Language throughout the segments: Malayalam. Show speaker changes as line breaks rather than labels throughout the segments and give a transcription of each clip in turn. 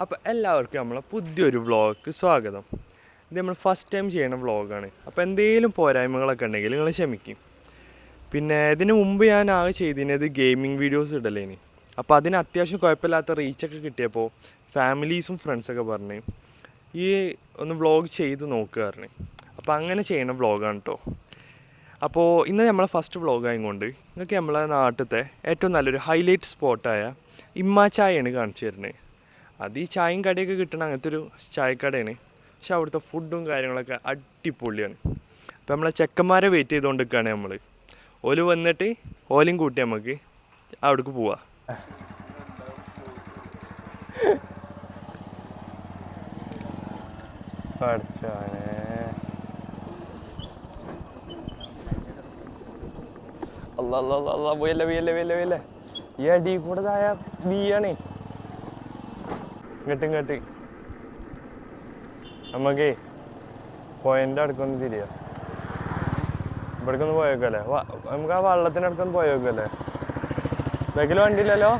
അപ്പോൾ എല്ലാവർക്കും നമ്മളെ പുതിയൊരു വ്ളോഗ് സ്വാഗതം. ഇത് നമ്മൾ ഫസ്റ്റ് ടൈം ചെയ്യുന്ന വ്ളോഗാണ് അപ്പോൾ എന്തെങ്കിലും പോരായ്മകളൊക്കെ ഉണ്ടെങ്കിൽ നിങ്ങൾ ക്ഷമിക്കും. പിന്നെ ഇതിന് മുമ്പ് ഞാൻ ആകെ ചെയ്തിരുന്നത് ഗെയിമിംഗ് വീഡിയോസ് ഇടലേനി അപ്പോൾ അതിന് അത്യാവശ്യം കുഴപ്പമില്ലാത്ത റീച്ചൊക്കെ കിട്ടിയപ്പോൾ ഫാമിലീസും ഫ്രണ്ട്സൊക്കെ പറഞ്ഞ് ഈ ഒന്ന് വ്ളോഗ് ചെയ്ത് നോക്കുക പറഞ്ഞു. അപ്പോൾ അങ്ങനെ ചെയ്യണ വ്ളോഗാണ് കേട്ടോ അപ്പോൾ ഇന്ന് നമ്മളെ ഫസ്റ്റ് വ്ളോഗായതുകൊണ്ട് നിങ്ങൾക്ക് നമ്മളെ നാട്ടിലത്തെ ഏറ്റവും നല്ലൊരു ഹൈലൈറ്റ് സ്പോട്ടായ ഇമ്മാച്ചായാണ് കാണിച്ചു തരുന്നത്. അത് ഈ ചായയും കടയൊക്കെ കിട്ടണ അങ്ങനത്തെ ഒരു ചായക്കടയാണ്. പക്ഷെ അവിടുത്തെ ഫുഡും കാര്യങ്ങളൊക്കെ അടിപൊളിയാണ്. അപ്പോൾ നമ്മളെ ചെക്കന്മാരെ വെയിറ്റ് ചെയ്തുകൊണ്ട് നിൽക്കുകയാണ് നമ്മൾ ഓൽ വന്നിട്ട് ഓലും കൂട്ടി നമുക്ക് അവിടേക്ക് പോവാ. അല്ല അല്ല അല്ല പോയല്ലേ പോയല്ലേ പോയല്ലേ പോയല്ലേ. ഈ അടി കൂടെ ബിയാണേ ഇങ്ങോട്ട് ഇങ്ങോട്ട്. നമുക്കേ പോയിന്റ് അടുക്കൊന്ന് തിരിയാ. ഇവിടേക്കൊന്ന് പോയേക്കല്ലേ? നമുക്ക് ആ വള്ളത്തിന്റെ അടുത്തൊന്ന് പോയേക്കല്ലേ? ബാക്കിൽ വണ്ടിയില്ലല്ലോ?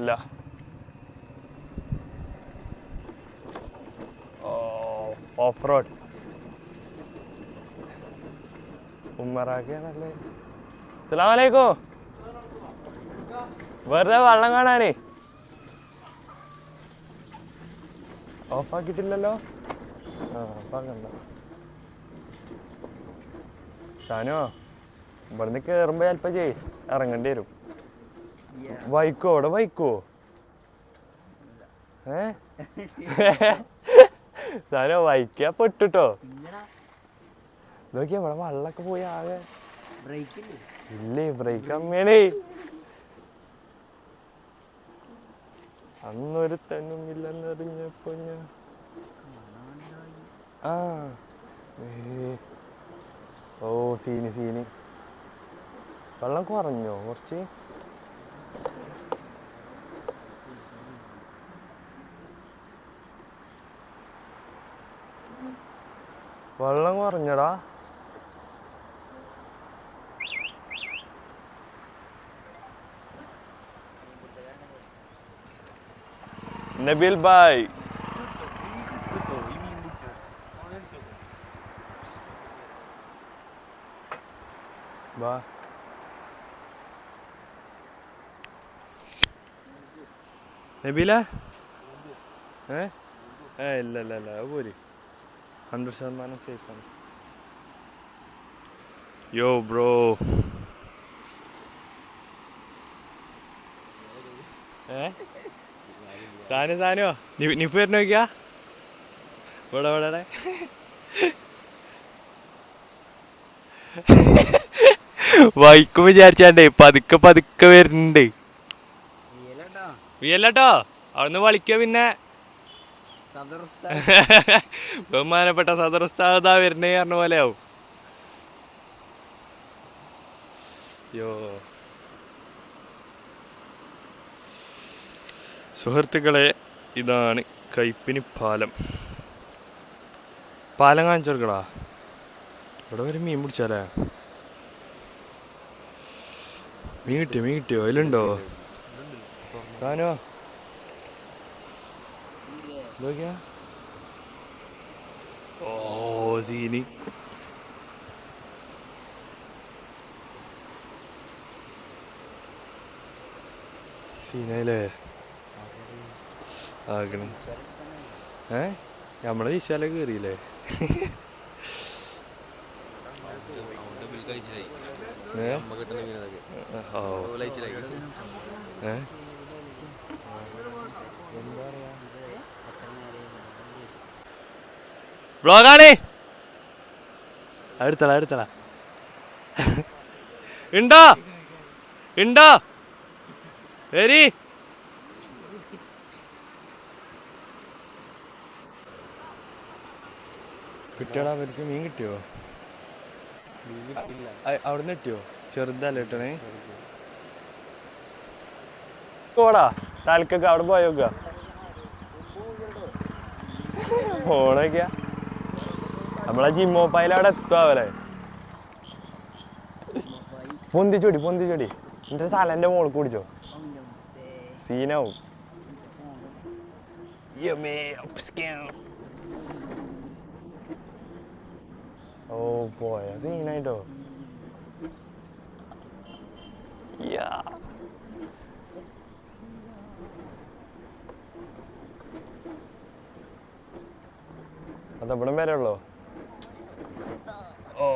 ഇല്ല. ഓഫ് റോഡ് ഉമ്മറാക്കിയാണല്ലേ? അസ്സലാമലൈക്കും. വെറുതെ വള്ളം കാണാനേ. ഓഫാക്കിയിട്ടില്ലല്ലോ? ആ ഓഫാക്കണ്ട സാനോ ഇവിടുന്ന് കേറുമ്പോ ചിലപ്പോ ചെയ് ഇറങ്ങേണ്ടി വരും. വൈക്കോ അവിടെ വൈക്കോ? ഏ? സാനോ വൈക്കാ പെട്ടുട്ടോ. നോക്കിയാ ഇവിടെ വള്ളൊക്കെ പോയി ആകെ. ഇല്ലേ ബ്രേക്ക് കമ്മിയാണേ. അന്നൊരു തന്നും ഇല്ലെന്നറിഞ്ഞപ്പോ ഞാൻ ആ ഓ സീനി സീനി. വെള്ളം കുറഞ്ഞോ? കുറച്ച്? വെള്ളം കുറഞ്ഞടാ. നബീൽ ബായ് വാ നബീല ഏ? ഏ ഇല്ല ഇല്ല ഇല്ല അത് പോര്. ഹൺഡ്രഡ് ശതമാനം സേഫാണ് യോ ബ്രോ ഏ സാനു സാനോ നി- നിഫ് വരുന്ന നോക്കിയാ? ഇവിടെ ഇവിടെ. വൈക്കും വിചാരിച്ചാണ്ടേ പതുക്കെ പതുക്കെ വരുന്നുണ്ട്. വിയല്ലോ അവിടുന്ന് വളിക്കോ പിന്നെ. ബഹുമാനപ്പെട്ട സദർ ഉസ്താദാ വരുന്നേ പറഞ്ഞ പോലെ ആവും. യോ. സുഹൃത്തുക്കളെ ഇതാണ് കൈപ്പിനി പാലം. പാലം കാണിച്ചെടുക്കടാ. ഇവിടെ വരെ മീൻ പിടിച്ചാലേ? മീൻ കിട്ടിയോ? മീൻ കിട്ടിയോ? അതിലുണ്ടോ? താനോ ഓ സീനി. സീനല്ലേ ആകണം. ഏ? നമ്മളെ വിശാല ഏ? ബ്ലോഗാണ്. അടുത്തള അടുത്തള. ഉണ്ടോ ഉണ്ടോ വരി കിട്ടിയോടാ അവർക്ക് മീൻ കിട്ടിയോ? അവിടുന്ന് കിട്ടിയോ? ചെറുതല്ലേ കിട്ടണേ? പോടാ. താൽക്കൊക്കെ അവിടെ പോയോക്ക ഫോണൊക്കെയാ നമ്മളെ ജിമ്മോപ്പായിൽ അവിടെ എത്തുവല്ലേ പൊന്തിച്ചോടി പൊന്തിച്ചോടി. എന്റെ തലന്റെ മോൾ കുടിച്ചോ സീനാവും. Yummy upscale. ഓ പോയ സീനായിട്ടോ യാ അതവിടെ വരെ ഉള്ളോ? ഓ.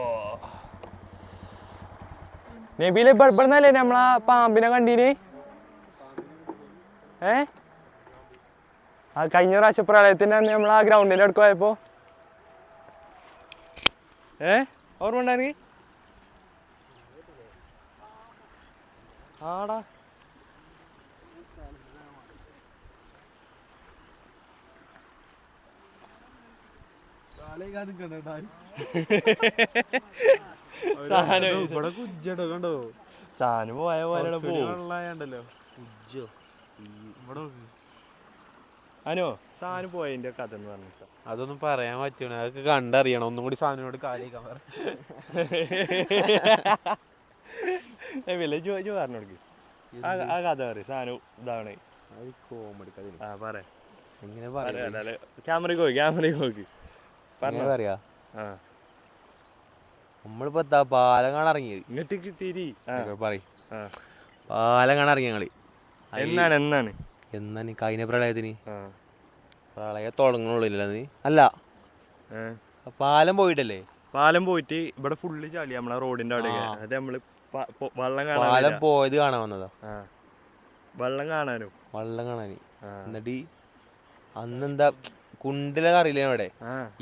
നബീലെ ഇവിടുന്നല്ലേ നമ്മളാ പാമ്പിനെ കണ്ടീന്? ഏ? ആ കഴിഞ്ഞ പ്രാവശ്യ പ്രളയത്തിന്റെ അന്ന് നമ്മൾ ആ അടുക്ക് ഏ? ഓർമ്മ ഉണ്ടായിരുന്നു ആടാ. സാധനം
ഇവിടെ കുജ്ജടോ കണ്ടോ?
സാധനം പോയ പോലെ പോവും.
വെള്ളായണ്ടല്ലോ കുജ്ജോ? ഇവിടെ നോക്ക്.
അനു സാധനം പോയതിന്റെ കഥ എന്ന് പറഞ്ഞിട്ടോ.
അതൊന്നും പറയാൻ പറ്റൂല. അതൊക്കെ കണ്ടറിയണം. ഒന്നും കൂടി സാധനോട് കാലിക്കാൻ പറ.
വില ചോദിച്ചു പറഞ്ഞു കൊടുക്ക്. ആ കഥ പറയും. സാധനം ഇതാണ്.
കോമഡി കഥ
ആ പറ
എങ്ങനെ
ക്യാമറയ്ക്ക് നോക്കി ക്യാമറയ്ക്ക് പറഞ്ഞു.
പറയാ?
ആ.
നമ്മളിപ്പോ എത്താ പാലം കാണാൻ ഇറങ്ങിയത്?
ഇങ്ങോട്ട് കിട്ടിരി. ആ.
പറയും.
ആ.
പാലം കാണാൻ ഇറങ്ങി ഞങ്ങൾ.
എന്നാണ് എന്നാണ്?
എന്നാ നീ കഴിഞ്ഞ പ്രളയത്തിന് പ്രളയം തുടങ്ങണുള്ളില്ല നീ? അല്ല. പാലം പോയിട്ടല്ലേ?
പാലം പോയിട്ട് ഇവിടെ ഫുള്ള് ചളി നമ്മളെ റോഡിന്റെ അവിടെ. അത് നമ്മൾ വള്ളം കാണാൻ
പാലം. പോയത് കാണാൻ വന്നതാ.
വള്ളം കാണാനും.
വെള്ളം കാണാന്. എന്നിട്ട് അന്നെന്താ കുണ്ടിലെ അറിയില്ലേ അവിടെ?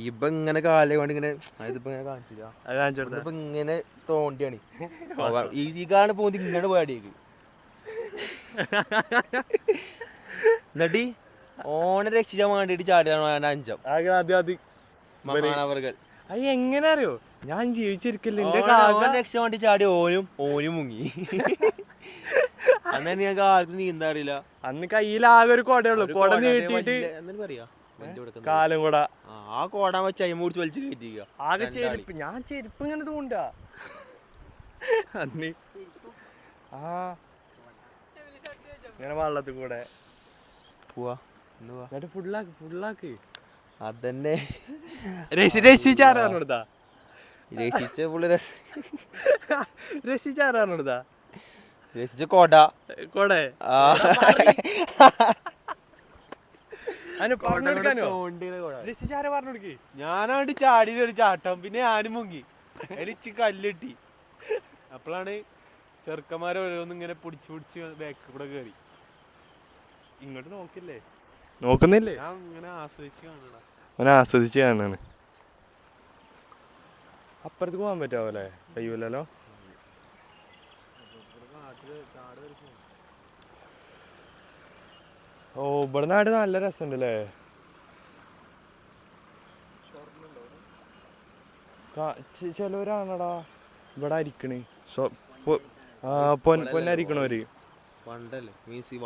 ഇപ്പൊ ഇങ്ങനെ കാലേ കൊണ്ട് ഇങ്ങനെ അതിപ്പോ ഇങ്ങനെ കാണിച്ചില്ല ഇപ്പൊ ഇങ്ങനെ തോണ്ടിയാണ്. ഈ കാണാൻ കാണ പോകുന്നത് ഇങ്ങനെ പോയാടിയേക്ക് എന്നിട്ട് ഓണെ രക്ഷിക്കാൻ വേണ്ടിട്ട് ചാടിയാണ് അഞ്ചം.
ആകെ ആദ്യം ആദ്യം
മഹാനവർകൾ
അത് എങ്ങനെ അറിയോ? ഞാൻ ജീവിച്ചിരിക്കില്ല എന്റെ
രക്ഷ വേണ്ടി ചാടി ഓനും ഓനും മുങ്ങി. അന്ന് ഞങ്ങൾക്ക് ആർക്കും നീന്താ അറിയില്ല.
അന്ന് കയ്യിൽ ആകെ ഒരു കൊടയുള്ളൂ. കുട നീട്ടിട്ട്
കാലം കൂട പറയാ വലിയ കൊടുക്കുന്ന.
കാലും കൂടെ.
ആ, കോട കോടാൻ വെച്ച് കയറ്റിക്ക പിടിച്ച് വലിച്ച് കയറ്റിക്കുക.
ആകെ ചെരുപ്പ്. ഞാൻ ചെരുപ്പ് ഇങ്ങനെ തോണ്ടാ. അന്ന് ആ ഇങ്ങനെ വള്ളത്തിൽ കൂടെ.
പോവാ.
എന്നിട്ട് ഫുള്ളാക്ക് ഫുള്ളാക്ക്
അതന്നെ.
രസിച്ചാറ് പറഞ്ഞെടുത്താ?
പുള്ളി രസ
രസിച്ചാറ് പറഞ്ഞെടുത്താ?
കോട.
കൊടേ?
ഞാനാണ്ട് ചാടി ഒരു ചാട്ടം. പിന്നെ ഞാനും മുങ്ങി. അതിലിച്ച് കല്ലിട്ടി. അപ്പോഴാണ് ചെറുക്കന്മാരെ ഓരോന്നും ഇങ്ങനെ പിടിച്ച് പിടിച്ച് ബാക്കിൽ കൂടെ കയറി
ഇങ്ങോട്ട് നോക്കില്ലേ? നോക്കുന്നില്ലേ?
ഞാൻ ഇങ്ങനെ ആസ്വദിച്ച് കാണണ
അവനെ ആസ്വദിച്ച് കാണാണ്. അപ്പുറത്ത് പോകാൻ പറ്റാവോ അല്ലേ? കഴിയൂലല്ലോ ഓ ഇവിടെ നാട് നല്ല രസമുണ്ട് അല്ലേ ചിലവരാണടാ ഇവിടെ അരിക്കണ് ആ പൊൻ പൊന്നരിക്കണവര്.
മീൻസ് ഈ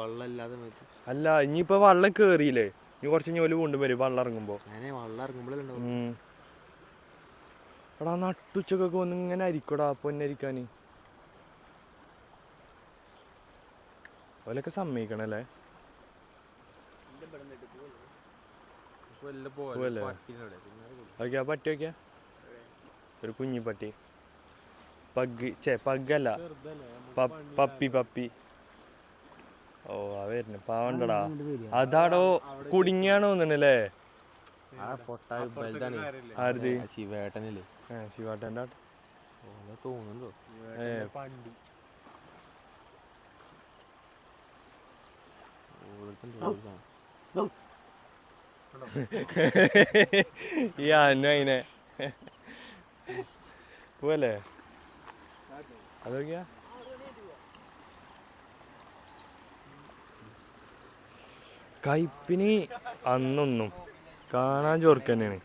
അല്ല ഇനിയിപ്പോ വള്ളം കേറിയില്ലേ? ഇനി കുറച്ച് ഇനി ഓൽ കൊണ്ടുവരും വള്ളം ഇറങ്ങുമ്പോ
വള്ളം ഇറങ്ങുമ്പോഴല്ലേ
ഉം. എടാ നട്ടുച്ചക്കൊക്കെ വന്ന് ഇങ്ങനെ അരിക്കടാ പൊന്നരിക്കാന് ഓലൊക്കെ സമ്മതിക്കണല്ലേ? പോവല്ലേ? ഓക്കെ ആ പട്ടി നോക്കിയാ ഒരു കുഞ്ഞി പട്ടി പഗ് ചേ പഗ്ഗല്ല പ- പപ്പി പപ്പി. ഓ ആ വരുന്നു. പാവണ്ടടാ. അതാടോ കുടുങ്ങിയാണോ തോന്നണല്ലേ ആരത്?
ശിവേട്ടനല്ലേ. ശിവാട്ടന്റെ തോന്നുന്നുണ്ടോ?
ഏ. അതൊക്കെയാ കയ്പിനി അന്നൊന്നും കാണാൻ ചോർക്ക് തന്നെയാണ്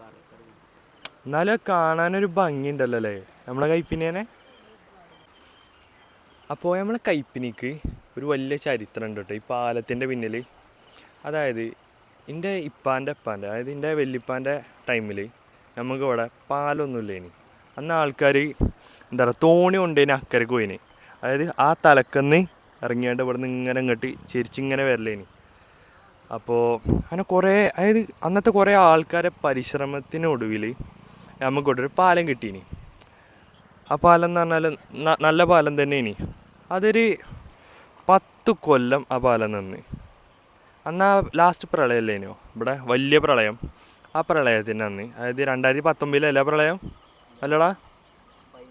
എന്നാലും കാണാനൊരു കാണാനൊരു ഭംഗിയുണ്ടല്ലോ അല്ലേ നമ്മളെ കയ്പിനേനെ അപ്പോൾ നമ്മളെ കയ്പിനിക്ക് ഒരു വലിയ ചരിത്രം ഉണ്ട് കേട്ടോ ഈ പാലത്തിന്റെ പിന്നിൽ അതായത് എന്റെ ഇപ്പാന്റെ അപ്പാന്റെ അതായത് എന്റെ വല്യപ്പാന്റെ ടൈമിൽ നമുക്കിവിടെ പാലൊന്നുമില്ല ഇനി അന്ന് ആൾക്കാർ എന്താ പറയുക തോണി കൊണ്ടേന് അക്കരക്ക് പോയിന്. അതായത് ആ തലക്കന്ന് ഇറങ്ങിയാണ്ട് ഇവിടെ നിന്ന് ഇങ്ങനെ ഇങ്ങോട്ട് ചിരിച്ചിങ്ങനെ വരലേനി. അപ്പോൾ അങ്ങനെ കുറേ അതായത് അന്നത്തെ കുറേ ആൾക്കാരെ പരിശ്രമത്തിനൊടുവിൽ നമുക്കൊരു പാലം കിട്ടീനി. ആ പാലം എന്ന് പറഞ്ഞാൽ നല്ല പാലം തന്നെ ഇനി അതൊരു പത്ത് കൊല്ലം ആ പാലം നിന്ന്. അന്ന് ആ ലാസ്റ്റ് പ്രളയമല്ലേനോ ഇവിടെ വലിയ പ്രളയം. ആ പ്രളയത്തിന് അന്ന്. അതായത് രണ്ടായിരത്തി പത്തൊമ്പതിലല്ല പ്രളയം? അല്ലടാ?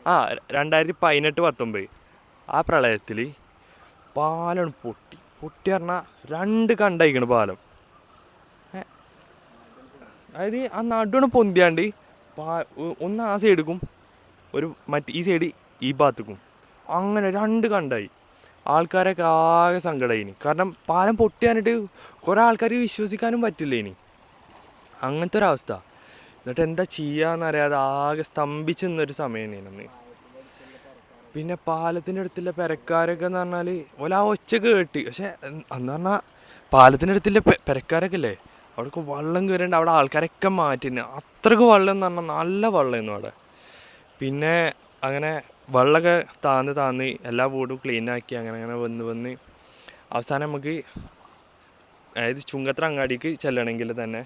ആ രണ്ടായിരത്തി പതിനെട്ട് പത്തൊമ്പത്. ആ പ്രളയത്തിൽ പാലം പൊട്ടി. പൊട്ടി പറഞ്ഞാൽ രണ്ട് കണ്ടയക്കണ് പാലം. അതായത് ആ നടുവണ് പൊന്തിയാണ്ട് പാ ഒന്ന് ആ സൈഡിക്കും ഒരു മറ്റ് ഈ സൈഡ് ഈ ഭാഗത്തേക്കും അങ്ങനെ രണ്ട് കണ്ടായി. ആൾക്കാരൊക്കെ ആകെ സങ്കടമായി കാരണം പാലം പൊട്ടിയാനിട്ട് കുറേ ആൾക്കാർ വിശ്വസിക്കാനും പറ്റില്ല ഇനി അങ്ങനത്തെ ഒരവസ്ഥ. എന്നിട്ട് എന്താ ചെയ്യാന്നറിയാതെ ആകെ സ്തംഭിച്ചു നിന്നൊരു സമയം അന്ന്. പിന്നെ പാലത്തിന്റെ അടുത്തുള്ള പെരക്കാരൊക്കെ എന്ന് പറഞ്ഞാൽ ഓല ആ ഒച്ച കേട്ട്. പക്ഷെ അന്ന് പറഞ്ഞാൽ പാലത്തിന്റെ അടുത്തുള്ള പെരക്കാരൊക്കെ അല്ലേ അവിടേക്ക് വള്ളം കയറേണ്ട അവിടെ ആൾക്കാരൊക്കെ മാറ്റിന് അത്രയ്ക്ക് വെള്ളം എന്ന് പറഞ്ഞാൽ നല്ല വെള്ളമായിരുന്നു അവിടെ. പിന്നെ അങ്ങനെ വെള്ളമൊക്കെ താന്ന് താന്ന് എല്ലാ വീടും ക്ലീനാക്കി അങ്ങനെ അങ്ങനെ വന്ന് വന്ന് അവസാനം നമുക്ക് അതായത് ചുങ്കത്ര അങ്ങാടിക്ക് ചെല്ലണമെങ്കിൽ തന്നെ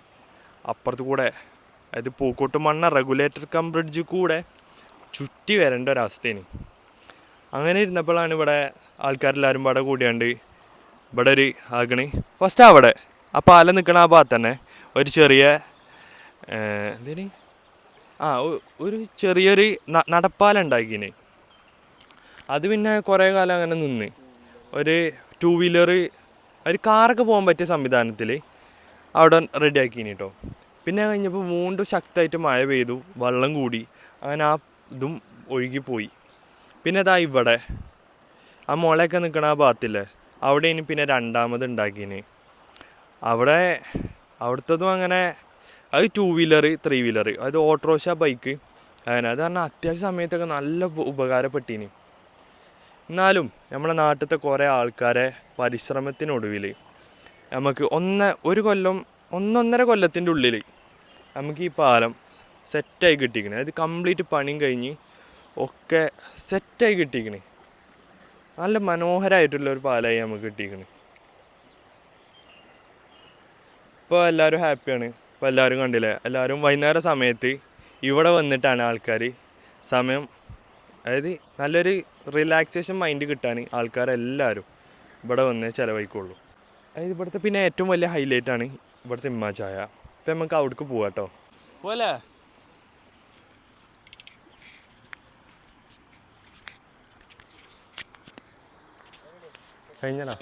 അപ്പുറത്ത് കൂടെ അതായത് പൂക്കോട്ട് മണ്ണ റെഗുലേറ്റർ കം ബ്രിഡ്ജ് കൂടെ ചുറ്റി വരേണ്ട ഒരവസ്ഥയാണ് അങ്ങനെ ഇരുന്നപ്പോഴാണ് ഇവിടെ ആൾക്കാരെല്ലാവരും ഇവിടെ കൂടിയാണ്ട് ഇവിടെ ഒരു ആഗ്നി ഫസ്റ്റ് അവിടെ. ആ പാലം നിൽക്കണ ആ ഭാഗത്ത് തന്നെ ഒരു ചെറിയ എന്തേനി? ആ ഒരു ചെറിയൊരു നടപ്പാലം ഉണ്ടാക്കിന്. അത് പിന്നെ കുറേ കാലം അങ്ങനെ നിന്ന്. ഒരു ടൂ വീലർ ഒരു കാറൊക്കെ പോകാൻ പറ്റിയ സംവിധാനത്തിൽ അവിടെ റെഡി ആക്കിന് കേട്ടോ പിന്നെ കഴിഞ്ഞപ്പോൾ വീണ്ടും ശക്തമായിട്ട് മഴ പെയ്തു വെള്ളം കൂടി. അങ്ങനെ ആ ഇതും ഒഴുകിപ്പോയി. പിന്നെ ഇതാ ഇവിടെ. ആ മുളയൊക്കെ നിൽക്കണ ആ ഭാഗത്തില്ലേ? അവിടെ ഇനി പിന്നെ രണ്ടാമത് ഉണ്ടാക്കിന്. അവിടെ അവിടുത്തതും അങ്ങനെ അത് ടൂ വീലർ ത്രീ വീലർ അത് ഓട്ടോറിക്ഷ ബൈക്ക് അങ്ങനെ. അത് പറഞ്ഞാൽ അത്യാവശ്യ സമയത്തൊക്കെ നല്ല ഉപ- ഉപകാരപ്പെട്ടിനി. എന്നാലും നമ്മളെ നാട്ടിലത്തെ കുറേ ആൾക്കാരെ പരിശ്രമത്തിനൊടുവിൽ നമുക്ക് ഒന്ന് ഒരു കൊല്ലം ഒന്നൊന്നര കൊല്ലത്തിന്റെ ഉള്ളിൽ നമുക്ക് ഈ പാലം സെറ്റായി കിട്ടിക്കണേ. അതായത് കംപ്ലീറ്റ് പണിയും കഴിഞ്ഞ് ഒക്കെ സെറ്റായി കിട്ടിക്കണേ. നല്ല മനോഹരമായിട്ടുള്ള ഒരു പാലമായി നമുക്ക് കിട്ടിക്കണേ. ഇപ്പോൾ എല്ലാവരും ഹാപ്പിയാണ് ഇപ്പോൾ എല്ലാവരും കണ്ടില്ലേ? എല്ലാവരും വൈകുന്നേര സമയത്ത് ഇവിടെ വന്നിട്ടാണ് ആൾക്കാർ സമയം അതായത് നല്ലൊരു റിലാക്സേഷൻ മൈൻഡ് കിട്ടാൻ ആൾക്കാരെല്ലാവരും ഇവിടെ വന്ന് ചിലവഴിക്കുള്ളൂ. അതായത് ഇവിടുത്തെ പിന്നെ ഏറ്റവും വലിയ ഹൈലൈറ്റാണ് ഇവിടുത്തെ ഇമ്മ ചായ. ഇപ്പം നമുക്ക് അവിടേക്ക് പോവാട്ടോ. കേട്ടോ പോലെ കഴിഞ്ഞടാ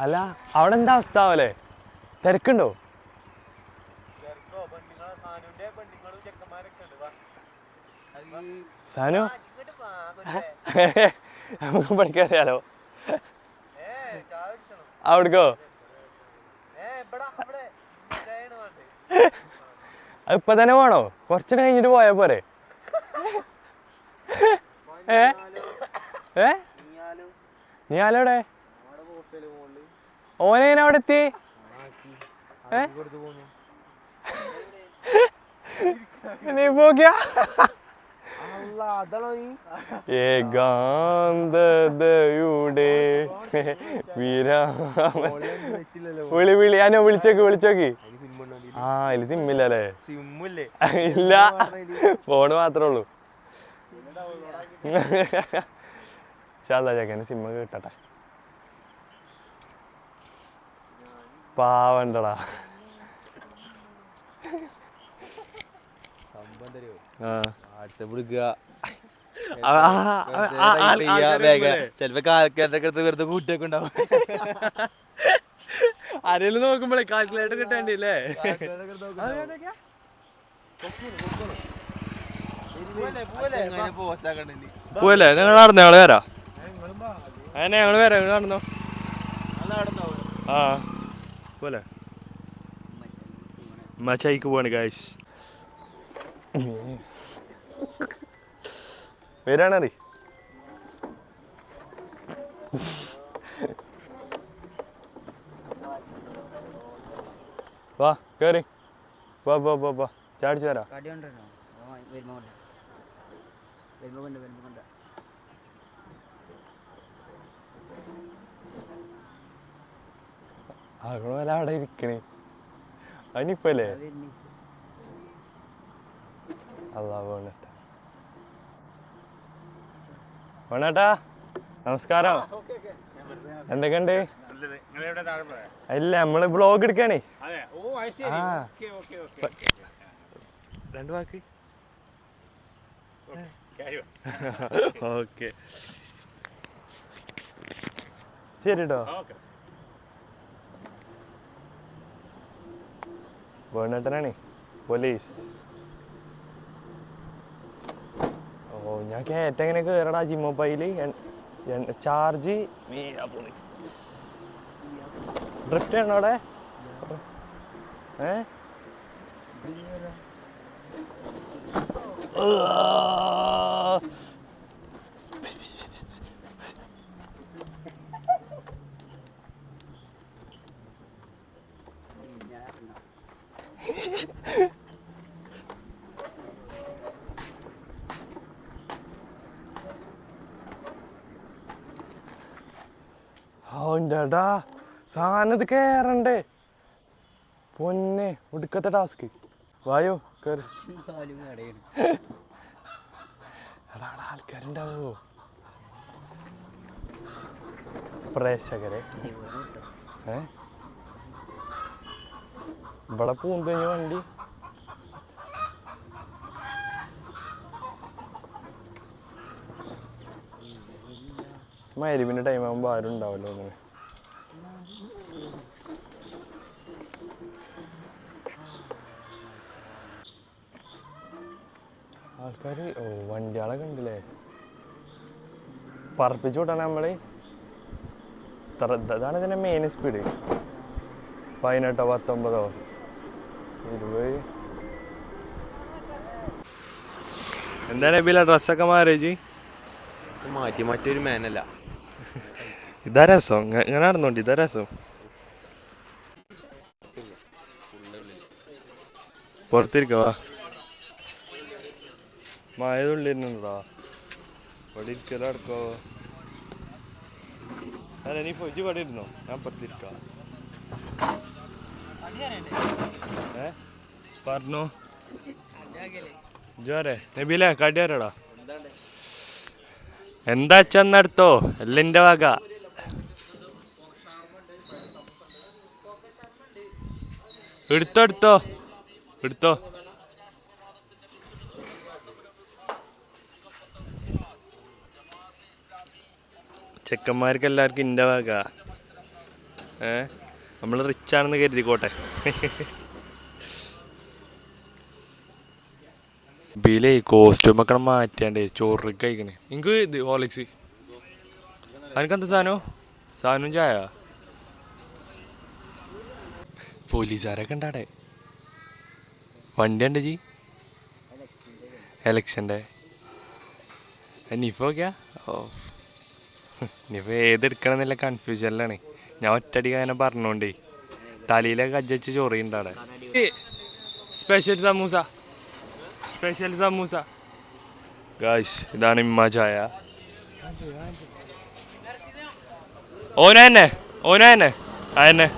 അല്ല അവിടെ എന്താ അവസ്ഥ ആവല്ലേ തിരക്കുണ്ടോ? സാനു? നമുക്ക് പഠിക്കാറിയാലോ അവിടെക്കോ? ഇപ്പൊ തന്നെ വേണോ കൊറച്ചു കഴിഞ്ഞിട്ട് പോയാ പോരെ. ഏ? ഏ? നീ ആലോടെ? ഓനെങ്ങനെ അവിടെ എത്തി? നീ പോക്കിയാ? ഏകാന്തതയുടെ വിളി വിളി. ഞാൻ വിളിച്ചോക്ക് വിളിച്ചോക്ക്. ആ അതിൽ സിമ്മില്ലല്ലേ
സിമ്മില്ലേ
ഇല്ല? ഫോണ് മാത്രമേ ഉള്ളൂ. ചാല ചക്കന് സിമ്മ കിട്ടട്ടെ? പാവണ്ടടാ?
ചിലപ്പോ ആൾക്കാരുടെ അടുത്ത് വെറുതെ കൂട്ടിയൊക്കെ ഉണ്ടാവും.
ആരെങ്കിലും നോക്കുമ്പോഴേ കാൽക്കുലേറ്റർ
പോസ്റ്റ് ആക്കണ്ടി
പോവല്ലേ നിങ്ങൾ നടന്നോ ഞങ്ങൾ വരാം. അങ്ങനെ ഞങ്ങൾ വരാം. നിങ്ങൾ നടന്നോ? ആ. പോലെ മച്ചായിക്ക് പോവാണ് കാശ് വരാണറി വാ കേറി. വാ വാ വാ വാ. ചാടിച്ചു വരാം.
കടി കൊണ്ടോ വരുമ്പോ കൊണ്ട് വരുമ്പോ
ആകണോല അവിടെ ഇരിക്കണേ. അതിനിപ്പല്ലേ. അല്ലാ വേണേട്ടാ. വേണേട്ടാ നമസ്കാരം. എന്തൊക്കെയുണ്ട്? ഇല്ല നമ്മൾ ബ്ലോഗ് എടുക്കാണേ രണ്ട് വാക്ക്. ഓക്കെ ശരി കേട്ടോ വേണേട്ടനാണേ. പോലീസ്. ഓ ഞാൻ കയറ്റ എങ്ങനെ കയറടാ ജിമ്മോപ്പയിൽ ചാർജ്. ഡ്രിഫ്റ്റ് ആണോ അവിടെ? ഏ? ആ.
ഞാൻ ഇറങ്ങാം.
ഓന്റെടാ സാധനത്ത് കയറണ്ടേ പൊന്നെ ഒടുക്കത്തെ ടാസ്ക് വായോ കയറി. എടാ ആൾക്കാരുണ്ടാവോ? പ്രേക്ഷകരെ. ഏ? ഇവിടെ പൂന്തഞ്ഞ വണ്ടി. മരുവിന്റെ ടൈം ആകുമ്പോൾ ആരും ഉണ്ടാവല്ലോ അങ്ങനെ? ആൾക്കാർ ഓ വണ്ടികളൊക്കെ ഉണ്ടല്ലേ പറപ്പിച്ചു വിട്ടാണ് നമ്മൾ ഇത്ര ഇതാണ് ഇതിന്റെ മെയിൻ സ്പീഡ് പതിനെട്ടോ പത്തൊമ്പതോ? ഇരുപത്. എന്താണ് ബില ഡ്രസ്സൊക്കെ മാറേജ്
മാറ്റി മറ്റൊരു മേനല്ല
ഇതാ രസം. ഇങ്ങ- ഇങ്ങനെ നടന്നോണ്ട് ഇതാ രസം. പുറത്തിരിക്കവാ മഴതുള്ളിരുന്നുണ്ടോ ഇവിടെ ഇരിക്കലോ അടക്കോ അല്ല നീ പൊജി ഇവിടെ ഇരുന്നോ? ഞാൻ ഏ? പറഞ്ഞോ. ജോരെ നബിലെ കടിയാരടാ എന്താ ചെന്നടുത്തോ എല്ലിന്റെ വക. എടുത്തോ എടുത്തോ. എടുത്തോ. ചെക്കന്മാർക്ക് എല്ലാവർക്കും ഇന്റെ വക. ഏ? നമ്മൾ റിച്ച് ആണെന്ന് കരുതിക്കോട്ടെ ബിലേ കോസ്റ്റ്യൂം ഒക്കെ മാറ്റാണ്ടേ ചോറ് കഴിക്കണേ. നിങ്ങൾക്ക് ഇത് ഹോളിക്സ് അനക്കെന്താ സാധനം? സാധനവും ചായ? പോലീസുകാരൊക്കെ ഉണ്ടാടെ വണ്ടി ഉണ്ട് ജി എലക്ഷന്റെ നിഫോക്കിയാ ഓ. നിഫോ ഏതെടുക്കണം എന്നുള്ള കൺഫ്യൂഷനിലാണ് ഞാൻ ഒറ്റയടിക്ക് അങ്ങനെ പറഞ്ഞോണ്ടേ. തലയിലൊക്കെ കജ്ജച്ച് ചൊറിയുണ്ട് അവിടെ. Special samosa. Special samosa. Guys ഇതാണ് ഇമ്മ ചായ. ഓന തന്നെ ഓന തന്നെ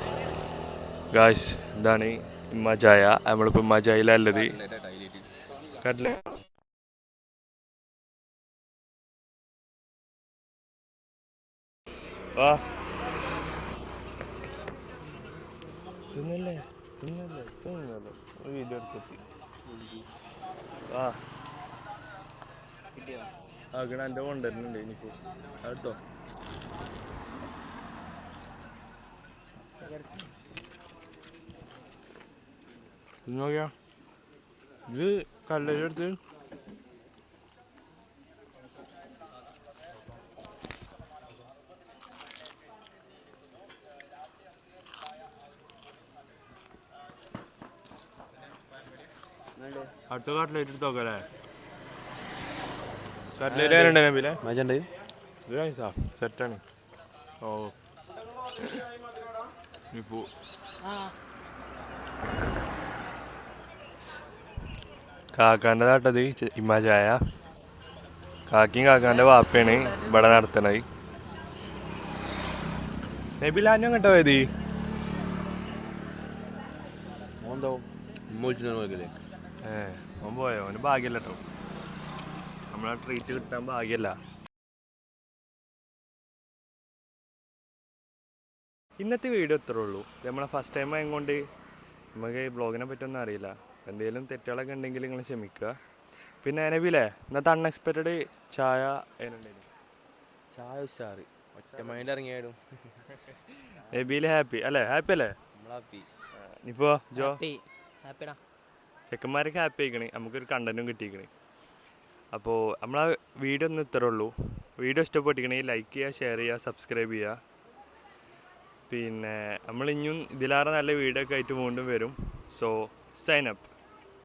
ഗായ്സ് ഇതാണ് ഇമ്മ ചായ. നമ്മളിപ്പോൾ ഇമ്മ ചായയിലല്ലത് കട്ട്ല വാ. തിന്നല്ലേ? തിന്നല്ലേ? തിന്നല്ലേ? ഒരു വീഡിയോ എടുത്തെത്തി വാ? ആകണ എന്റെ കൊണ്ടുവരുന്നുണ്ട് എനിക്ക് അടുത്തോ ഇത് നോക്കിയാ. ഇത് കല്ലരി എടുത്ത് അടുത്ത കട്ട്ലേറ്റ് എടുത്ത് നോക്കല്ലേ കട്ട്ലേറ്റ് ആരുണ്ട് നബിലെ
മജണ്ട്
ഇത് നൈസാ സെറ്റാണ് ഓ. ഇപ്പോ. കാക്കാന്റെ താട്ടത് ഇമ്മ ചായ കാക്കിയും കാക്കാന്റെ വാപ്പയാണ് ഇവിടെ നടത്തണത് നബിലാനും കേട്ടോ പോയത്?
എന്തോ? വിളിച്ചിട്ട് നോക്കില്ലേ
ഏ ഓൻ പോയോ? ഓന് ഭാഗ്യല്ല കേട്ടോ നമ്മളെ ട്രീറ്റ് കിട്ടാൻ ഭാഗ്യല്ല. ഇന്നത്തെ വീഡിയോ ഇത്രേ ഉള്ളൂ. നമ്മളെ ഫസ്റ്റ് ടൈം ആയതുകൊണ്ട് നമുക്ക് ഈ ബ്ലോഗിനെ പറ്റൊന്നും അറിയില്ല. എന്തെങ്കിലും തെറ്റുകളൊക്കെ ഉണ്ടെങ്കിൽ നിങ്ങൾ ക്ഷമിക്കുക. പിന്നെ അനവിലേ ഇന്നത്തെ അൺഎക്സ്പെക്റ്റഡ് ചായ അതിനുണ്ടായിരുന്നു
ചായ ഉഷാറ്. ഒറ്റ മൈൻഡ് ഇറങ്ങിയായിരുന്നു.
നബീൽ ഹാപ്പി അല്ലേ? ഹാപ്പി അല്ലേ?
നമ്മളാപ്പി
ഇനിയിപ്പോ ജോ.
ഹാപ്പിടാ
ചെക്കന്മാരൊക്കെ ഹാപ്പി ആയിക്കണേ. നമുക്കൊരു കണ്ടന്റും കിട്ടിയിക്കണേ അപ്പോൾ നമ്മളെ വീഡിയോ ഒന്ന് ഇത്രേ ഉള്ളൂ. വീഡിയോ ഇഷ്ടപ്പെട്ടിരിക്കണേ ലൈക്ക് ചെയ്യുക ഷെയർ ചെയ്യുക സബ്സ്ക്രൈബ് ചെയ്യുക. പിന്നെ നമ്മൾ ഇനിയും ഇതിലാറെ നല്ല വീഡിയോ ഒക്കെ ആയിട്ട് വീണ്ടും വരും. So sine up